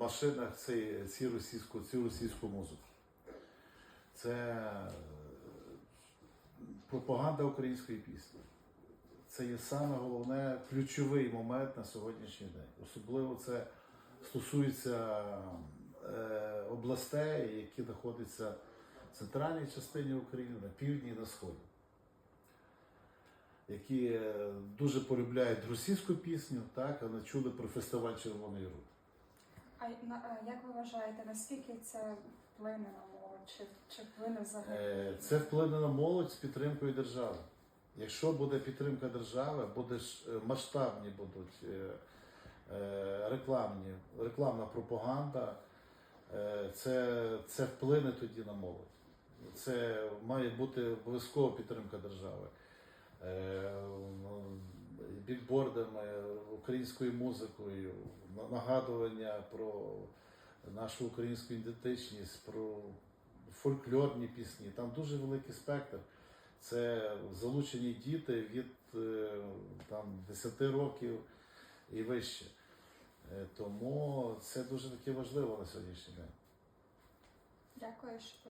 машинах цей, ці російську, цю російську музику. Це е, пропаганда української пісні. Це є саме головне ключовий момент на сьогоднішній день. Особливо це стосується е, областей, які знаходяться в центральній частині України, на півдні і на сході, які е, дуже полюбляють російську пісню, так, не чули про фестиваль Червоної Рути. А на- як ви вважаєте, наскільки це вплине на молодь? Чи, чи вплине взагалі? Е, Це вплине на молодь з підтримкою держави. Якщо буде підтримка держави, буде е, масштабні будуть е, е, рекламні, рекламна пропаганда, е, це, це вплине тоді на молодь. Це має бути обов'язкова підтримка держави. Е, Бікбордами, українською музикою, нагадування про нашу українську ідентичність, про фольклорні пісні. Там дуже великий спектр. Це залучені діти від е, там, 10 років і вище. Е, Тому це дуже таки важливо на сьогоднішній день. Дякую, що